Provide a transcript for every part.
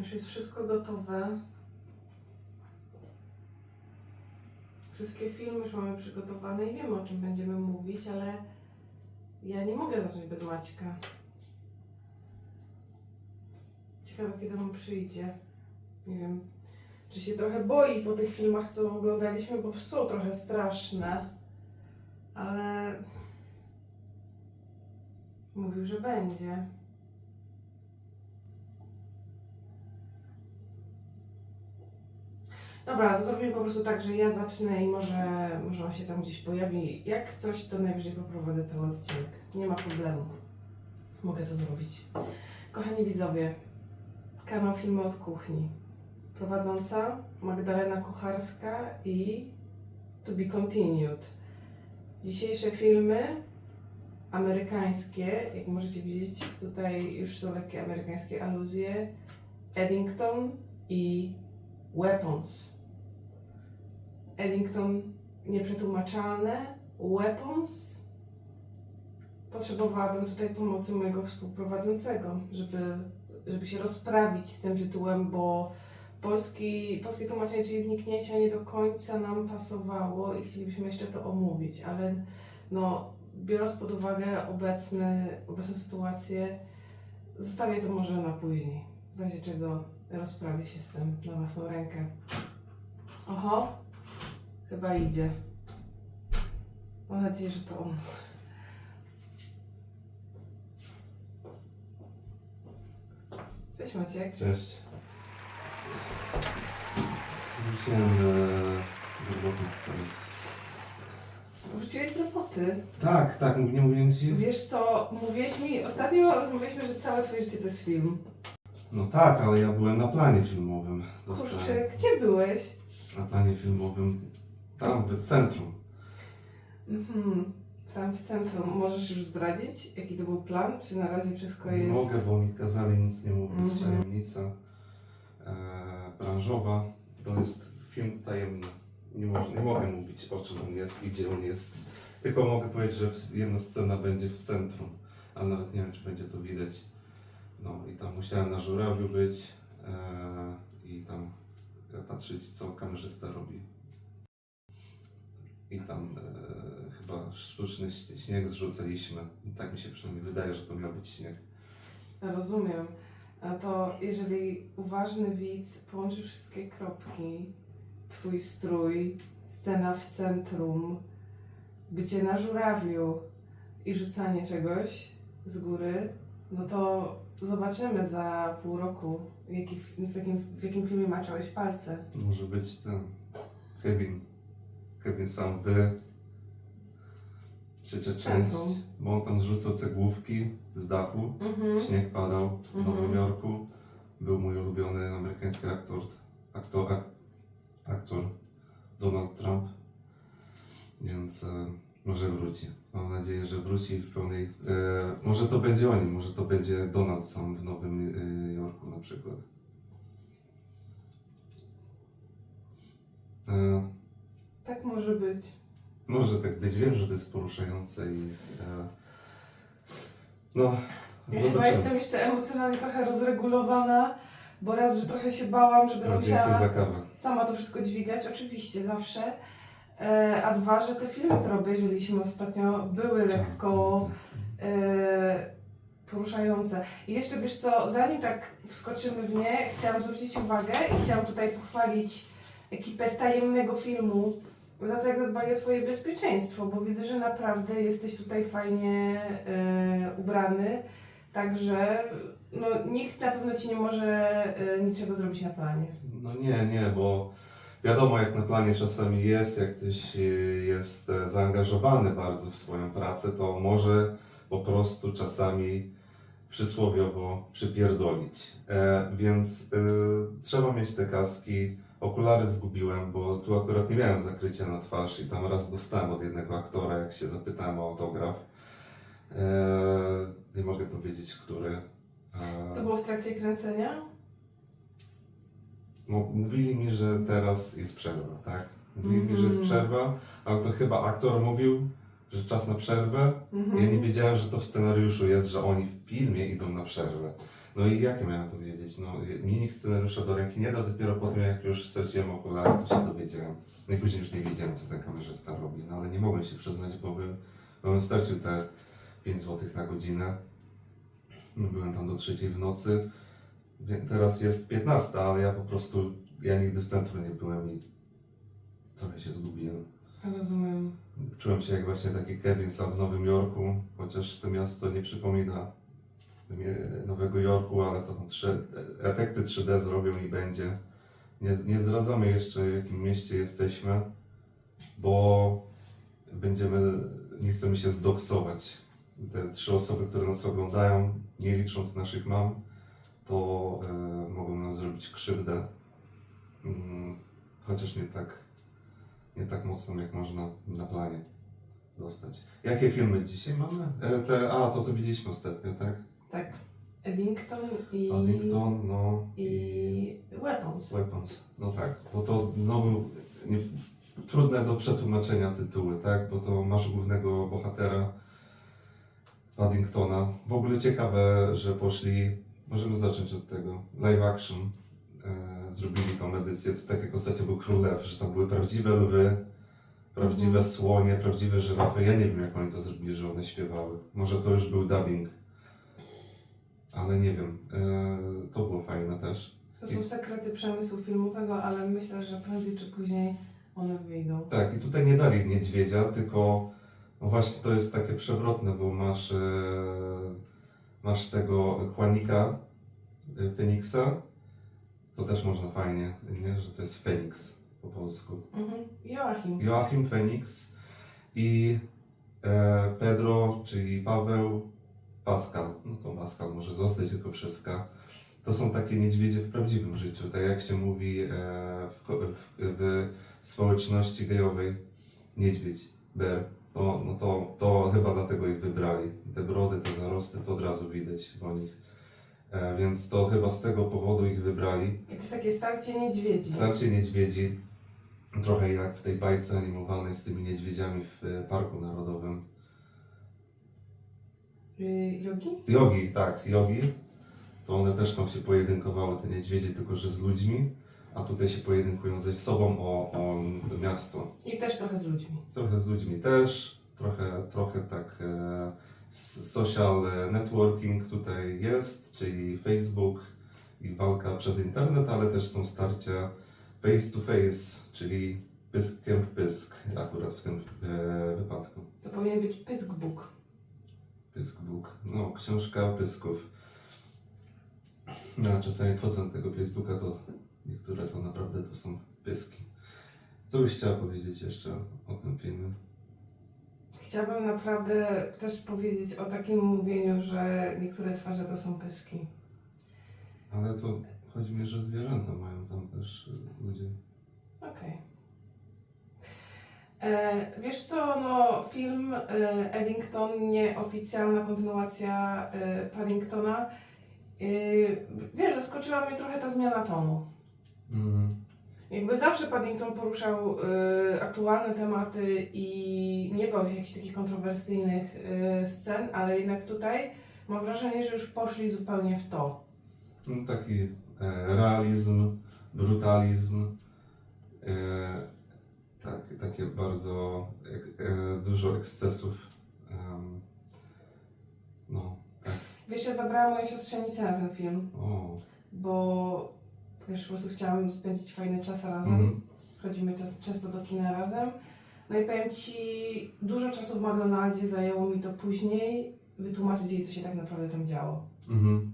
Już jest wszystko gotowe. Wszystkie filmy już mamy przygotowane i wiemy o czym będziemy mówić, ale ja nie mogę zacząć bez Maćka. Ciekawe kiedy on przyjdzie. Nie wiem, czy się trochę boi po tych filmach, co oglądaliśmy, bo są trochę straszne. Ale mówił, że będzie. Dobra, to zrobimy po prostu tak, że ja zacznę i może, może on się tam gdzieś pojawi. Jak coś, to najwyżej poprowadzę cały odcinek. Nie ma problemu. Mogę to zrobić. Kochani widzowie, kanał Filmy od Kuchni. Prowadząca Magdalena Kucharska i To Be Continued. Dzisiejsze filmy amerykańskie, jak możecie widzieć, tutaj już są lekkie amerykańskie aluzje. Eddington i Weapons. Eddington nieprzetłumaczalne. Weapons. Potrzebowałabym tutaj pomocy mojego współprowadzącego, żeby, żeby się rozprawić z tym tytułem, bo polski, polskie tłumaczenie, czyli zniknięcia, nie do końca nam pasowało i chcielibyśmy jeszcze to omówić, ale no, biorąc pod uwagę obecny, obecną sytuację, zostawię to może na później. W razie czego rozprawię się z tym na własną rękę. Oho, chyba idzie. Mam nadzieję, że to on. Cześć Maciek. Cześć. Wróciłem z roboty sobie. Wróciłeś z roboty. Tak, tak, nie mówiłem ci? Wiesz co, mówiłeś mi, ostatnio rozmawialiśmy, że całe twoje życie to jest film. No tak, ale ja byłem na planie filmowym. Dostałem. Kurczę, gdzie byłeś? Na planie filmowym tam, w centrum. Mhm, tam w centrum. Możesz już zdradzić, jaki to był plan? Czy na razie wszystko Nie jest... mogę, bo mi kazali nic nie mówić. Mhm. Tajemnica e, branżowa to jest film tajemny. Nie, mo- nie mogę mówić o czym on jest i gdzie on jest. Tylko mogę powiedzieć, że w- jedna scena będzie w centrum, ale nawet nie wiem, czy będzie to widać. No i tam musiałem na żurawiu być e, i tam patrzeć, co kamerzysta robi. I tam e, chyba sztuczny śnieg zrzucaliśmy. Tak mi się przynajmniej wydaje, że to miał być śnieg. Rozumiem. A to jeżeli uważny widz połączy wszystkie kropki, twój strój, scena w centrum, bycie na żurawiu i rzucanie czegoś z góry, no to zobaczymy za pół roku, jaki, w, jakim, w jakim filmie maczałeś palce. Może być ten Kevin. Kevin sam wy. Trzecia część. On tam zrzucał cegłówki z dachu. Mhm. Śnieg padał w Mhm. Nowym Jorku. Był mój ulubiony amerykański aktor, aktor, ak, aktor Donald Trump. Więc e, może wróci. Mam nadzieję, że wróci w pełnej. E, może to będzie oni, może to będzie Donald sam w Nowym e, Jorku na przykład. E, Tak może być. Może tak być. Wiem, że to jest poruszające i. E, no, Ja chyba jestem jeszcze emocjonalnie trochę rozregulowana, bo raz, że trochę się bałam, że będę musiała sama to wszystko dźwigać, oczywiście, zawsze. E, a dwa, że te filmy, które obejrzeliśmy ostatnio, były lekko e, poruszające. I jeszcze wiesz co, zanim tak wskoczymy w nie, chciałam zwrócić uwagę i chciałam tutaj pochwalić ekipę tajemnego filmu za to, jak zadbali o Twoje bezpieczeństwo, bo widzę, że naprawdę jesteś tutaj fajnie e, ubrany, także no, nikt na pewno Ci nie może e, niczego zrobić na planie. No nie, nie, bo wiadomo jak na planie czasami jest, jak ktoś y, jest e, zaangażowany bardzo w swoją pracę, to może po prostu czasami przysłowiowo przypierdolić. E, więc y, trzeba mieć te kaski. Okulary zgubiłem, bo tu akurat nie miałem zakrycia na twarz i tam raz dostałem od jednego aktora, jak się zapytałem o autograf. E, nie mogę powiedzieć, który. E, To było w trakcie kręcenia? No, mówili mi, że teraz jest przerwa, tak? Mówili mi, że jest Mhm. przerwa, ale to chyba aktor mówił, że czas na przerwę. Mhm. Ja nie wiedziałem, że to w scenariuszu jest, że oni w filmie idą na przerwę. No i jakie miałem to wiedzieć? No, mi nikt scenariusza do ręki nie dał, dopiero po tym jak już straciłem okulary, to się dowiedziałem. No i później już nie wiedziałem, co ten kamerzysta robi, no ale nie mogłem się przyznać, bo, by, bo bym stracił te 5 zł na godzinę. No, byłem tam do trzeciej w nocy. Teraz jest 15, ale ja po prostu, ja nigdy w centrum nie byłem i trochę się zgubiłem. Rozumiem. Czułem się jak właśnie taki Kevin sam w Nowym Jorku, chociaż to miasto nie przypomina Nowego Jorku, ale to tam trzy, efekty 3D zrobią i będzie. Nie, nie zdradzamy jeszcze w jakim mieście jesteśmy, bo będziemy, nie chcemy się zdoksować. Te trzy osoby, które nas oglądają, nie licząc naszych mam, to e, mogą nam zrobić krzywdę. Mm, chociaż nie tak, nie tak mocną, jak można na planie dostać. Jakie filmy dzisiaj mamy? E, te, a, to co widzieliśmy ostatnio, tak? Tak. Eddington i, Paddington, no i Weapons. Weapons. No tak, bo to znowu nie, trudne do przetłumaczenia tytuły, tak? Bo to masz głównego bohatera Paddingtona. W ogóle ciekawe, że poszli, możemy zacząć od tego, live action. E, zrobili tą edycję, to tak jak ostatnio był Król Lew, że tam były prawdziwe lwy, prawdziwe Mhm. słonie, prawdziwe żyrafy. Ja nie wiem, jak oni to zrobili, że one śpiewały. Może to już był dubbing. Ale nie wiem, e, to było fajne też. To są sekrety przemysłu filmowego, ale myślę, że prędzej czy później one wyjdą. Tak, i tutaj nie dali niedźwiedzia, tylko no właśnie to jest takie przewrotne, bo masz, e, masz tego chłanika e, Feniksa, to też można fajnie, nie? że to jest Feniks po polsku. Mhm. Joachim. Joachim Feniks i e, Pedro, czyli Paweł Pascal. No to Pascal może zostać tylko przez K. To są takie niedźwiedzie w prawdziwym życiu, tak jak się mówi e, w, w, w społeczności gejowej niedźwiedź, bear. No, no to, to chyba dlatego ich wybrali. Te brody, te zarosty, to od razu widać po nich. E, więc to chyba z tego powodu ich wybrali. I to jest takie starcie niedźwiedzi. Starcie niedźwiedzi, trochę jak w tej bajce animowanej z tymi niedźwiedziami w e, Parku Narodowym. Y, Jogi? Jogi, tak, jogi, to one też tam się pojedynkowały, te niedźwiedzie, tylko że z ludźmi, a tutaj się pojedynkują ze sobą o, o miasto. I też trochę z ludźmi. Trochę z ludźmi też, trochę, trochę tak e, s- social networking tutaj jest, czyli Facebook i walka przez internet, ale też są starcia face to face, czyli pyskiem w pysk, akurat w tym e, wypadku. To powinien być Pysk Bóg. Pysk Bóg, no książka pysków. No, a czasami procent tego Facebooka to niektóre to naprawdę to są pyski. Co byś chciała powiedzieć jeszcze o tym filmie? Chciałabym naprawdę też powiedzieć o takim mówieniu, że niektóre twarze to są pyski. Ale to chodzi mi, że zwierzęta mają tam też y, ludzie. Okej. E, Wiesz co, no film e, Eddington, nieoficjalna kontynuacja e, Paddingtona. E, Wiesz, zaskoczyła mnie trochę ta zmiana tonu. Mhm. Jakby zawsze Paddington poruszał e, aktualne tematy i nie bał się jakichś takich kontrowersyjnych e, scen, ale jednak tutaj mam wrażenie, że już poszli zupełnie w to. No, taki e, realizm, brutalizm. E, tak, takie bardzo e, dużo ekscesów. Em, no, tak. Wiesz, ja zabrałam moją siostrzenicę na ten film, O. bo wiesz, po prostu chciałam spędzić fajny czas razem. Mhm. Chodzimy czas, często do kina razem. No i powiem Ci, dużo czasu w McDonaldzie zajęło mi to później wytłumaczyć jej, co się tak naprawdę tam działo. Mhm.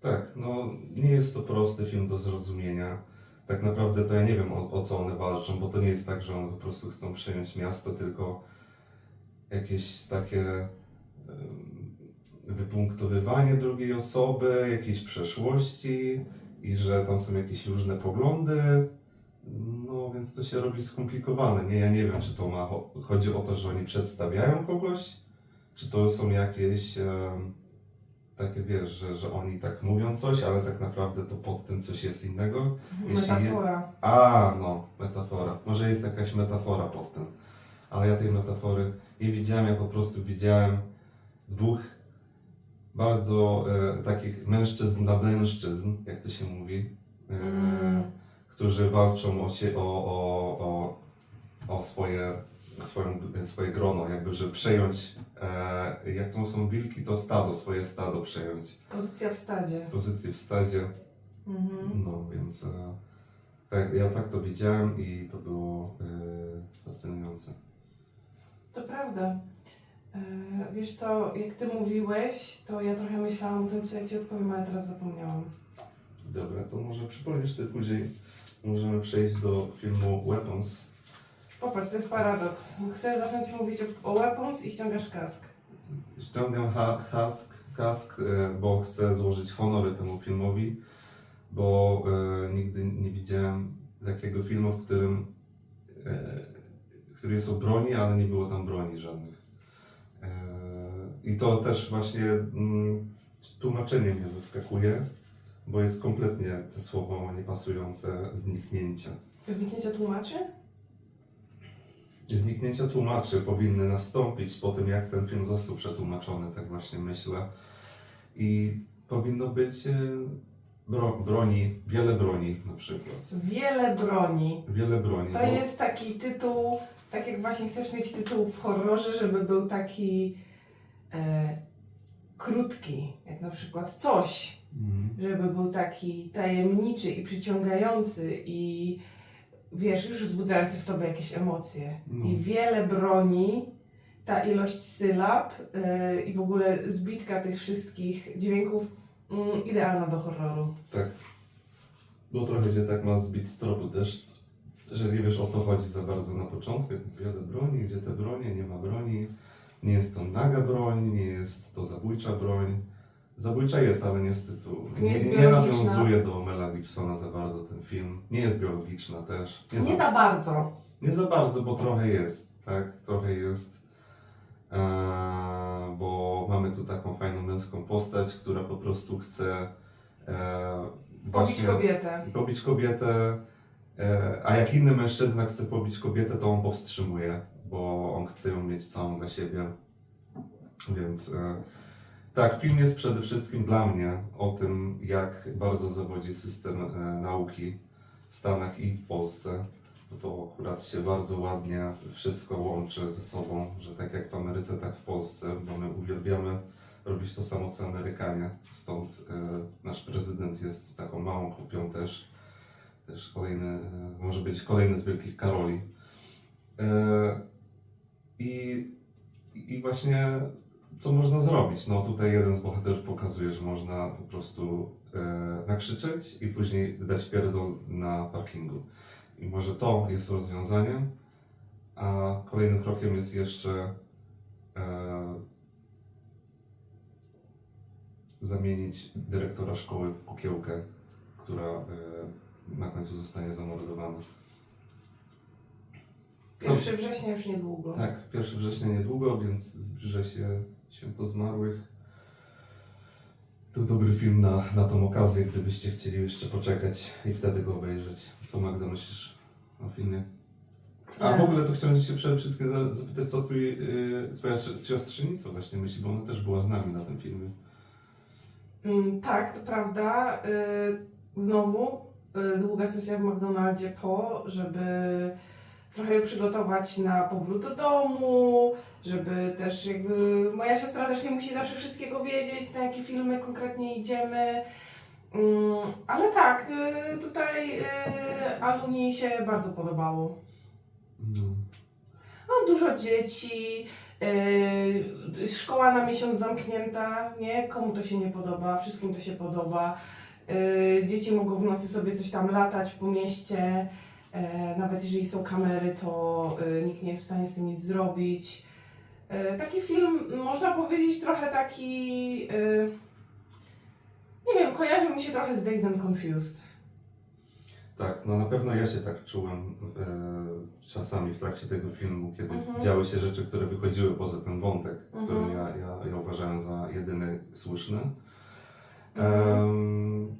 Tak, no nie jest to prosty film do zrozumienia. Tak naprawdę to ja nie wiem o, o co one walczą, bo to nie jest tak, że one po prostu chcą przejąć miasto, tylko jakieś takie wypunktowywanie drugiej osoby, jakiejś przeszłości i że tam są jakieś różne poglądy. No więc to się robi skomplikowane. Nie, ja nie wiem, czy to ma, cho- chodzi o to, że oni przedstawiają kogoś, czy to są jakieś takie, wiesz, że, że oni tak mówią coś, ale tak naprawdę to pod tym coś jest innego. Jeśli Metafora. A, no, metafora. Może jest jakaś metafora pod tym. Ale ja tej metafory nie widziałem, ja po prostu widziałem dwóch bardzo e, takich mężczyzn dla mężczyzn, jak to się mówi, e, Mm. którzy walczą o, się, o, o, o, o swoje, swoją, swoje grono, jakby, że przejąć, e, jak to są wilki, to stado, swoje stado przejąć, Pozycja w stadzie. pozycję w stadzie, Mhm. no więc e, tak, ja tak to widziałem i to było e, fascynujące. To prawda. E, Wiesz co, jak ty mówiłeś, to ja trochę myślałam o tym, co ja ci odpowiem, ale teraz zapomniałam. Dobra, to może przypomnisz sobie później, możemy przejść do filmu Weapons. Popatrz, to jest paradoks. Chcesz zacząć mówić o, o weapons i ściągasz kask. Ściągam ha kask, kask, e, bo chcę złożyć honory temu filmowi, bo e, nigdy nie widziałem takiego filmu, w którym e, który jest o broni, ale nie było tam broni żadnych. E, I to też właśnie mm, tłumaczenie mnie zaskakuje, bo jest kompletnie to słowo niepasujące zniknięcia. Zniknięcie tłumaczy? Zniknięcia tłumaczy powinny nastąpić po tym, jak ten film został przetłumaczony, tak właśnie myślę. I powinno być e, bro, broni, wiele broni na przykład. Wiele broni. Wiele broni. To bo- jest taki tytuł, tak jak właśnie chcesz mieć tytuł w horrorze, żeby był taki e, krótki, jak na przykład coś, Mhm. żeby był taki tajemniczy i przyciągający i wiesz, już wzbudzający w tobie jakieś emocje. No. I wiele broni, ta ilość sylab e, i w ogóle zbitka tych wszystkich dźwięków mm, idealna do horroru. Tak. Bo trochę cię tak ma zbić z tropu też, że nie wiesz o co chodzi za bardzo na początku. Wiele broni, gdzie te bronie, nie ma broni. Nie jest to naga broń, nie jest to zabójcza broń. Zabójcza jest, ale nie z tytułu. Nie Nie, nie nawiązuje do Mela Gibsona za bardzo ten film. Nie jest biologiczna też. Nie za bardzo. Nie za bardzo, bo trochę jest, tak? Trochę jest. Eee, bo mamy tu taką fajną męską postać, która po prostu chce e, Pobić kobietę. pobić kobietę, e, a jak inny mężczyzna chce pobić kobietę, to on powstrzymuje, bo on chce ją mieć całą dla siebie. Więc e, tak, film jest przede wszystkim dla mnie o tym, jak bardzo zawodzi system e, nauki w Stanach i w Polsce. Bo to akurat się bardzo ładnie wszystko łączy ze sobą, że tak jak w Ameryce, tak w Polsce, bo my uwielbiamy robić to samo co Amerykanie. Stąd e, nasz prezydent jest taką małą kopią też. Też kolejny, e, może być kolejny z wielkich Karoli. E, i, I właśnie co można zrobić? No tutaj jeden z bohaterów pokazuje, że można po prostu e, nakrzyczeć i później dać pierdol na parkingu. I może to jest rozwiązaniem, a kolejnym krokiem jest jeszcze e, zamienić dyrektora szkoły w kukiełkę, która e, na końcu zostanie zamordowana. Co- 1 września już niedługo. Tak, 1 września niedługo, więc zbliża się Święto Zmarłych. To dobry film na, na tą okazję, gdybyście chcieli jeszcze poczekać i wtedy go obejrzeć. Co Magda myślisz o filmie? A w ogóle to chciałem się przede wszystkim za- zapytać, co twój, yy, twoja siost- siostrzenica właśnie myśli, bo ona też była z nami na tym filmie. Mm, tak, to prawda. Y, znowu y, długa sesja w McDonaldzie po, żeby trochę ją przygotować na powrót do domu, żeby też jakby moja siostra też nie musi zawsze wszystkiego wiedzieć, na jakie filmy konkretnie idziemy. Mm, ale tak, y, tutaj y, Aluni się bardzo podobało. No. No, dużo dzieci, yy, szkoła na miesiąc zamknięta, nie? Komu to się nie podoba, wszystkim to się podoba. Dzieci mogą w nocy sobie coś tam latać po mieście, nawet jeżeli są kamery, to yy, nikt nie jest w stanie z tym nic zrobić. Yy, taki film, można powiedzieć, trochę taki, nie wiem, kojarzył mi się trochę z Days and Confused. Tak, no na pewno ja się tak czułem e, czasami w trakcie tego filmu, kiedy Mhm. działy się rzeczy, które wychodziły poza ten wątek, Mhm. który ja, ja, ja uważałem za jedyny słuszny. Mhm. Em,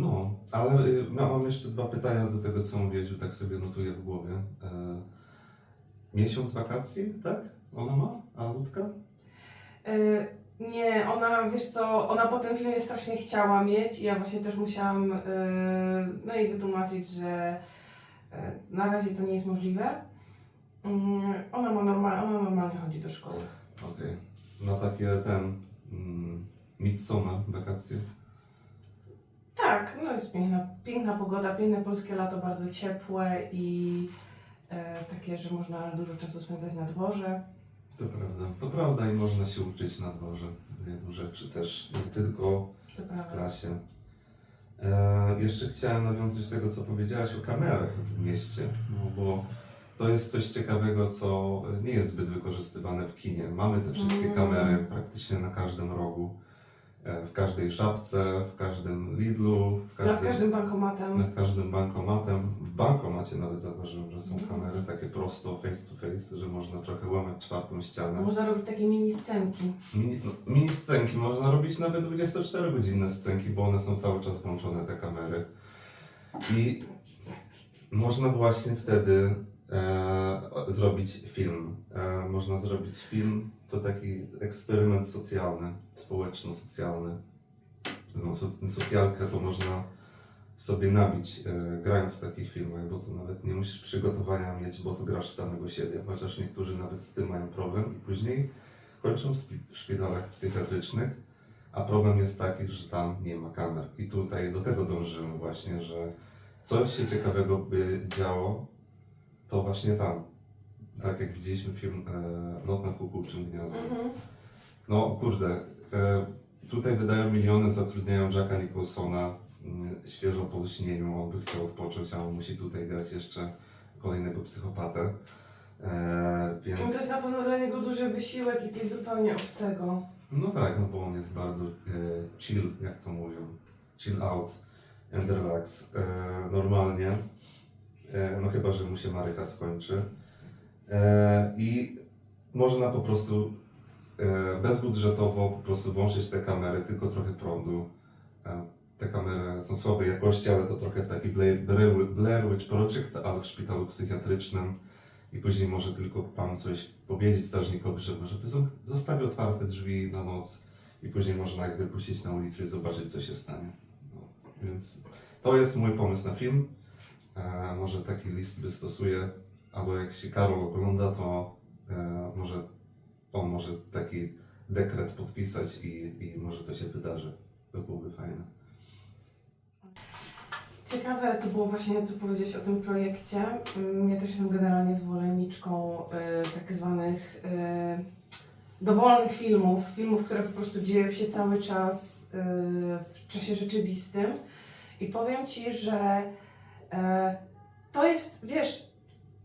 no, ale y, ma- mam jeszcze dwa pytania do tego, co mówiłeś, bo tak sobie notuję w głowie. E, miesiąc wakacji, tak? Ona ma? A Ludka? Yy, Nie, ona, wiesz co, ona po tym filmie strasznie chciała mieć i ja właśnie też musiałam yy, no jej wytłumaczyć, że yy, na razie to nie jest możliwe. Mm, ona ma normal, ona normalnie chodzi do szkoły. Okej. Na takie ten... Mm, midsummer, wakacje. Tak, no jest piękna, piękna pogoda, piękne polskie lato, bardzo ciepłe i e, takie, że można dużo czasu spędzać na dworze. To prawda. To prawda i można się uczyć na dworze wielu rzeczy też, nie tylko To w prawda. klasie. E, jeszcze chciałem nawiązać do tego, co powiedziałaś o kamerach w mieście, no bo to jest coś ciekawego, co nie jest zbyt wykorzystywane w kinie. Mamy te wszystkie Mm. kamery praktycznie na każdym rogu, w każdej żabce, w każdym Lidlu, w Nad każdym, każdym bankomatem. nad każdym bankomatem. W bankomacie nawet zauważyłem, że są kamery takie prosto, face to face, że można trochę łamać czwartą ścianę. Można robić takie mini scenki. Mini, no, mini scenki, można robić nawet 24-godzinne scenki, bo one są cały czas włączone, te kamery. I można właśnie wtedy e, zrobić film. E, można zrobić film, to taki eksperyment socjalny, społeczno-socjalny. No, so, socjalkę to można sobie nabić, e, grając w takich filmach, bo to nawet nie musisz przygotowania mieć, bo to grasz samego siebie, chociaż niektórzy nawet z tym mają problem i później kończą w szpitalach psychiatrycznych, a problem jest taki, że tam nie ma kamer. I tutaj do tego dążymy właśnie, że coś się ciekawego by działo, to właśnie tam. Tak jak widzieliśmy film e, Lot nad kukułczym gniazdem. Mhm. No kurde, e, tutaj wydają miliony, zatrudniają Jacka Nicholsona, mm, świeżo po lśnieniu, on by chciał odpocząć, a on musi tutaj grać jeszcze kolejnego psychopatę. E, więc... No to jest na pewno dla niego duży wysiłek i coś zupełnie obcego. No tak, no bo on jest bardzo e, chill, jak to mówią. Chill out and relax. E, normalnie. E, no chyba, że mu się marycha skończy. E, I można po prostu e, bezbudżetowo po prostu włączyć te kamery, tylko trochę prądu. Te kamery są słabej jakości, ale to trochę taki Blair, Witch Project, ale w szpitalu psychiatrycznym. I później może tylko tam coś powiedzieć strażnikowi, żeby, żeby zo- zostawił otwarte drzwi na noc i później można ich wypuścić na ulicę i zobaczyć, co się stanie. No, więc to jest mój pomysł na film. Może taki list wystosuję, albo jak się Karol ogląda, to e, może on może taki dekret podpisać i, i może to się wydarzy. To byłoby fajne. Ciekawe to było właśnie, co powiedzieć o tym projekcie. Mm, Ja też jestem generalnie zwolenniczką y, tak zwanych y, dowolnych filmów, filmów, które po prostu dzieją się cały czas y, w czasie rzeczywistym. I powiem Ci, że to jest, wiesz,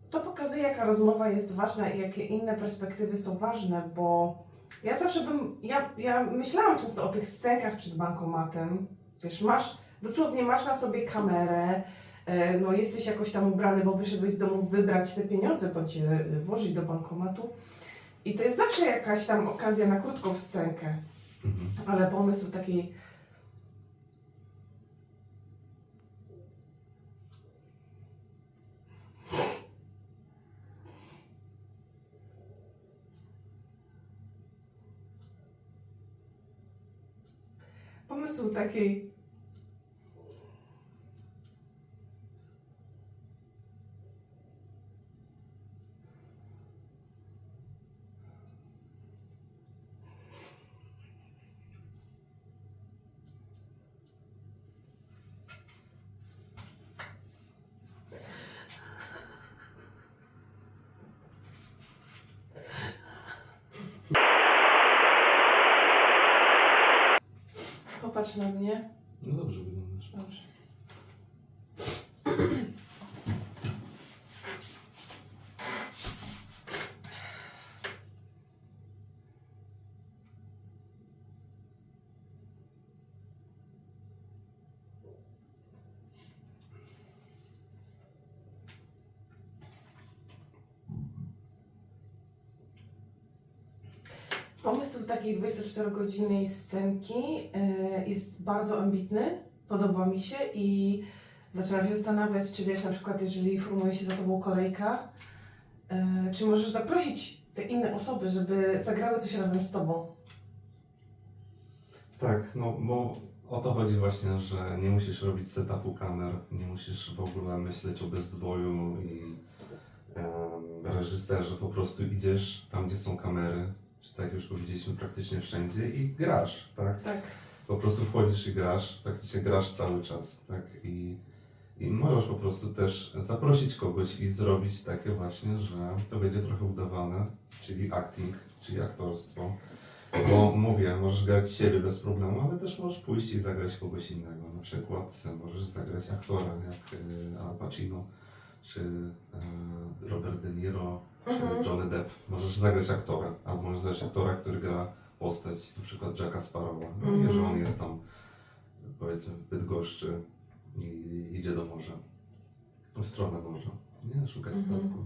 to pokazuje, jaka rozmowa jest ważna i jakie inne perspektywy są ważne, bo ja zawsze bym, ja, ja myślałam często o tych scenkach przed bankomatem. Wiesz, masz, dosłownie masz na sobie kamerę, e, no jesteś jakoś tam ubrany, bo wyszedłeś z domu wybrać te pieniądze, bądź je e, włożyć do bankomatu. I to jest zawsze jakaś tam okazja na krótką scenkę. Mhm. Ale pomysł taki. Pomysł takiej. Popatrz na mnie. No Dobrze. Pomysł takiej 24-godzinnej scenki e, jest bardzo ambitny, podoba mi się i zaczynam się zastanawiać, czy wiesz, na przykład jeżeli formuje się za tobą kolejka, e, czy możesz zaprosić te inne osoby, żeby zagrały coś razem z tobą. Tak, no bo o to chodzi właśnie, że nie musisz robić setupu kamer, nie musisz w ogóle myśleć o bezdwoju i reżyserze, po prostu idziesz tam, gdzie są kamery, czy tak już powiedzieliśmy, praktycznie wszędzie i grasz, tak? Tak. Po prostu wchodzisz i grasz, praktycznie grasz cały czas, tak? I, I możesz po prostu też zaprosić kogoś i zrobić takie właśnie, że to będzie trochę udawane, czyli acting, czyli aktorstwo. Bo mówię, możesz grać siebie bez problemu, ale też możesz pójść i zagrać kogoś innego. Na przykład możesz zagrać aktora jak e, Al Pacino, czy e, Robert De Niro, Mhm. czy Johnny Depp. Możesz zagrać aktora, albo możesz zagrać aktora, który gra postać, na przykład Jacka Sparrowa. Mhm. Jeżeli on jest tam, powiedzmy, w Bydgoszczy i idzie do morza, w stronę morza, nie? Szukać Mhm. statku.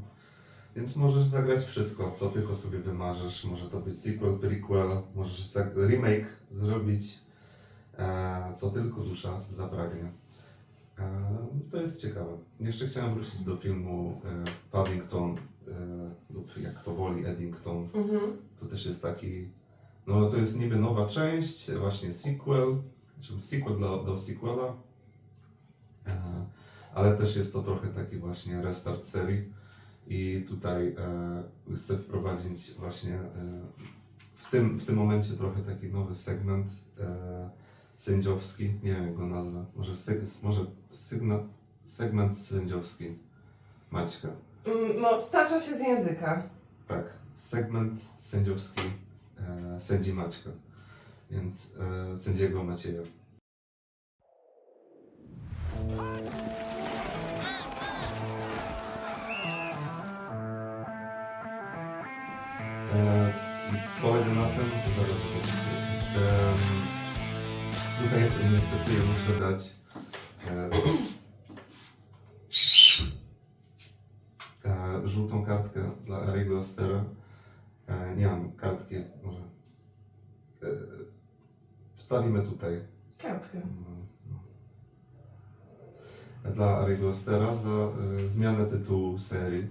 Więc możesz zagrać wszystko, co tylko sobie wymarzysz. Może to być sequel, prequel, możesz remake zrobić, e, co tylko dusza zapragnie. E, to jest ciekawe. Jeszcze chciałem wrócić do filmu e, Paddington, lub jak to woli Eddington. Mhm. To też jest taki, no to jest niby nowa część, właśnie sequel, czy sequel do, do sequela, e, ale też jest to trochę taki właśnie restart serii i tutaj e, chcę wprowadzić właśnie e, w, tym, w tym momencie trochę taki nowy segment e, sędziowski, nie wiem jak go nazwę, może, seg, może sygna, segment sędziowski Maćka. Mm, No, starza się z języka. Tak, segment sędziowski e, sędzi Maćka, więc e, sędziego Macieja. E, polega na tym, zaraz zobaczycie. Tutaj niestety muszę dać e, żółtą kartkę dla Ariego Astera. E, nie mam kartki, może. E, wstawimy tutaj. Kartkę. no. Dla Ariego za e, zmianę tytułu serii.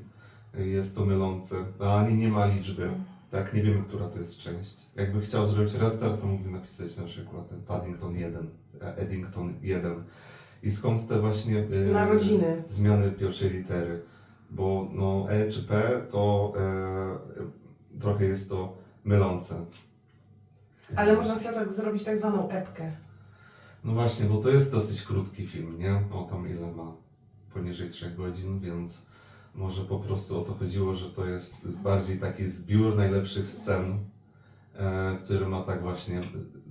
Jest to mylące, a ani nie ma liczby. Tak, nie wiemy, która to jest część. Jakby chciał zrobić restart, to mógłby napisać na przykład Paddington 1, e, Eddington 1. I skąd te właśnie Narodziny. zmiany pierwszej litery? Bo no, E czy P to e, trochę jest to mylące. Ale można chciał tak zrobić tak zwaną epkę. No właśnie, bo to jest dosyć krótki film, nie? O tam ile ma? Poniżej 3 godzin, więc może po prostu o to chodziło, że to jest bardziej taki zbiór najlepszych scen, e, który ma tak właśnie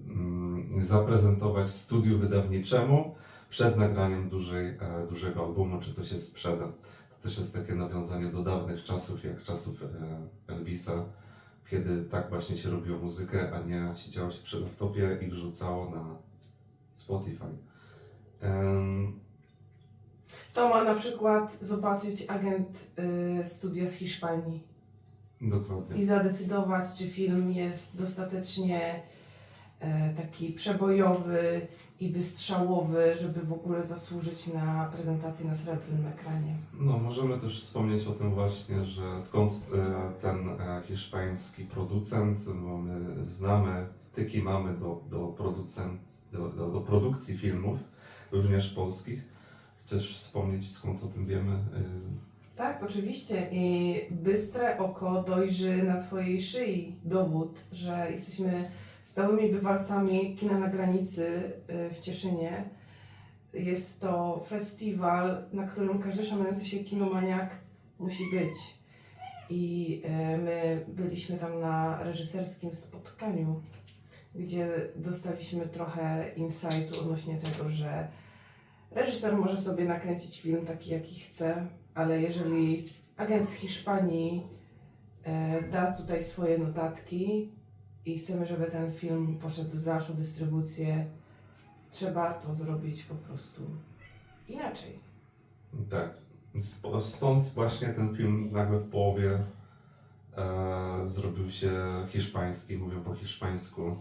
mm, zaprezentować studiu wydawniczemu przed nagraniem dużej, e, dużego albumu, czy to się sprzeda. To też jest takie nawiązanie do dawnych czasów, jak czasów e, Elvisa, kiedy tak właśnie się robiło muzykę, a nie siedziało się przy laptopie i wrzucało na Spotify. Em, To ma na przykład zobaczyć agent y, studia z Hiszpanii dokładnie. i zadecydować, czy film jest dostatecznie taki przebojowy i wystrzałowy, żeby w ogóle zasłużyć na prezentację na srebrnym ekranie. No, możemy też wspomnieć o tym właśnie, że skąd e, ten e, hiszpański producent, bo my znamy, wtyki mamy do, do, producent, do, do, do produkcji filmów, również polskich. Chcesz wspomnieć, skąd o tym wiemy? E, Tak, oczywiście. I bystre oko dojrzy na Twojej szyi dowód, że jesteśmy stałymi bywalcami kina na granicy y, w Cieszynie. Jest to festiwal, na którym każdy szanujący się kinomaniak musi być. I y, my byliśmy tam na reżyserskim spotkaniu, gdzie dostaliśmy trochę insightu odnośnie tego, że reżyser może sobie nakręcić film taki, jaki chce, ale jeżeli agent z Hiszpanii e, da tutaj swoje notatki i chcemy, żeby ten film poszedł w dalszą dystrybucję, trzeba to zrobić po prostu inaczej. Tak. Stąd właśnie ten film nagle w połowie e, zrobił się hiszpański, mówią po hiszpańsku,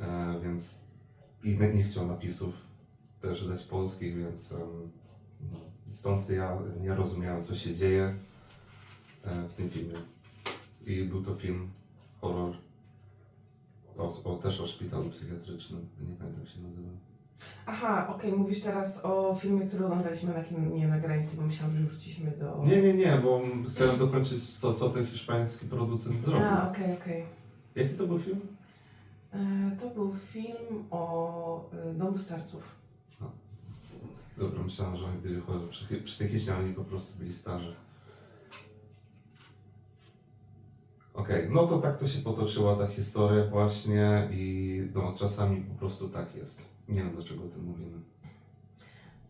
e, więc i nie, nie chciał napisów też dać polskich, więc no, stąd ja nie rozumiałem, co się dzieje e, w tym filmie. I był to film horror o, o, też o szpitalu psychiatrycznym, nie pamiętam jak się nazywa. Aha, okej, mówisz teraz o filmie, który oglądaliśmy na kinie na granicy, bo myślałam, że wróciliśmy do... Nie, nie, nie, bo chciałem dokończyć, co, co ten hiszpański producent zrobił. A, okej, okej. Jaki to był film? E, To był film o e, domu starców. Dobra, myślałem, że oni byli chorzy psychi- psychicznie, a oni po prostu byli starzy. Okej, no to tak to się potoczyła ta historia właśnie i no, czasami po prostu tak jest. Nie wiem dlaczego o tym mówimy.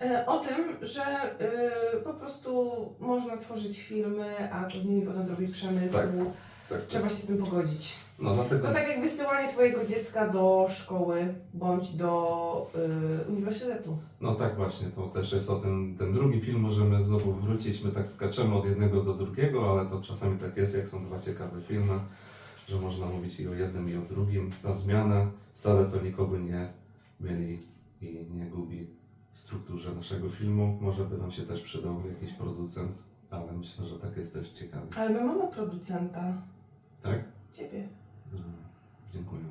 E, O tym, że e, po prostu można tworzyć filmy, a co z nimi potem zrobić przemysł. Tak. Tak, Trzeba się z tym pogodzić. No dlatego... To tak jak wysyłanie Twojego dziecka do szkoły bądź do y, uniwersytetu. No tak właśnie, to też jest o tym, ten drugi film możemy znowu wrócić, my tak skaczemy od jednego do drugiego, ale to czasami tak jest, jak są dwa ciekawe filmy, że można mówić i o jednym i o drugim na zmianę. Wcale to nikogo nie myli i nie gubi w strukturze naszego filmu. Może by nam się też przydał jakiś producent, ale myślę, że tak jest też ciekawe. Ale my mamy producenta. Tak? Ciebie. Dziękuję.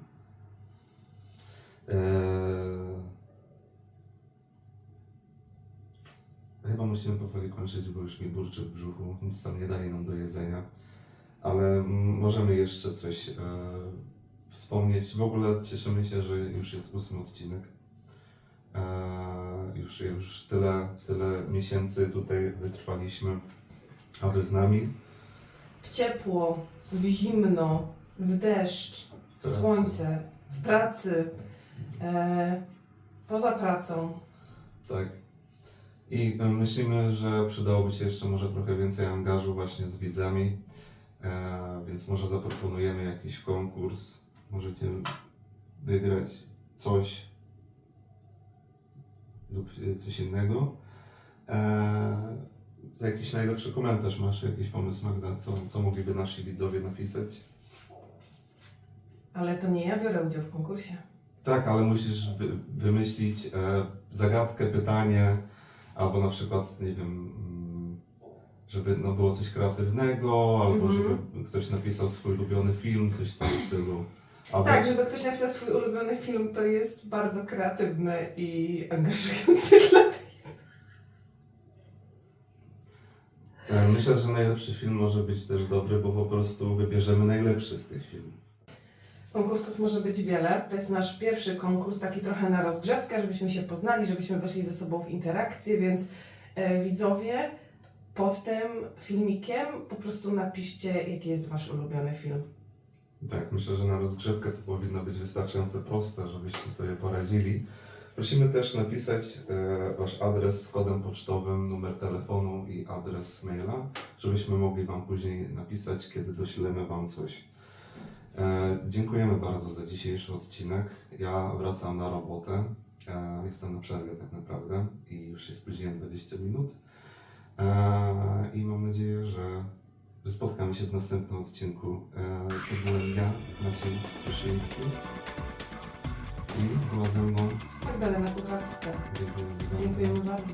Eee... Chyba musimy powoli kończyć, bo już mi burczy w brzuchu. Nic tam nie dali nam do jedzenia. Ale możemy jeszcze coś e, wspomnieć. W ogóle cieszymy się, że już jest ósmy odcinek. E, już, już tyle, tyle miesięcy tutaj wytrwaliśmy, a wy z nami. W ciepło, w zimno, w deszcz, pracy. słońce, w pracy, e, poza pracą. Tak. I e, myślimy, że przydałoby się jeszcze może trochę więcej angażu właśnie z widzami, e, więc może zaproponujemy jakiś konkurs. Możecie wygrać coś lub coś innego. E, za jakiś najlepszy komentarz masz jakiś pomysł, Magda, co, co mogliby nasi widzowie napisać? Ale to nie ja biorę udział w konkursie. Tak, ale musisz wy, wymyślić e, zagadkę, pytanie, albo na przykład, nie wiem, mm, żeby no, było coś kreatywnego, albo Mhm. żeby ktoś napisał swój ulubiony film, coś w tym stylu. Albo, Tak, żeby ktoś napisał swój ulubiony film, to jest bardzo kreatywne i angażujące dla e, Myślę, że najlepszy film może być też dobry, bo po prostu wybierzemy najlepszy z tych filmów. Konkursów może być wiele. To jest nasz pierwszy konkurs, taki trochę na rozgrzewkę, żebyśmy się poznali, żebyśmy weszli ze sobą w interakcję, więc e, widzowie pod tym filmikiem po prostu napiszcie, jaki jest Wasz ulubiony film. Tak, myślę, że na rozgrzewkę to powinno być wystarczająco proste, żebyście sobie poradzili. Prosimy też napisać e, Wasz adres z kodem pocztowym, numer telefonu i adres maila, żebyśmy mogli Wam później napisać, kiedy doślemy Wam coś. E, dziękujemy bardzo za dzisiejszy odcinek. Ja wracam na robotę. E, jestem na przerwie tak naprawdę i już się spóźniłem 20 minut. E, I mam nadzieję, że spotkamy się w następnym odcinku. To byłem ja, Maciej Styszyński i była ze mną Magdalena Kucharska. Dziękuję bardzo. Dziękujemy bardzo.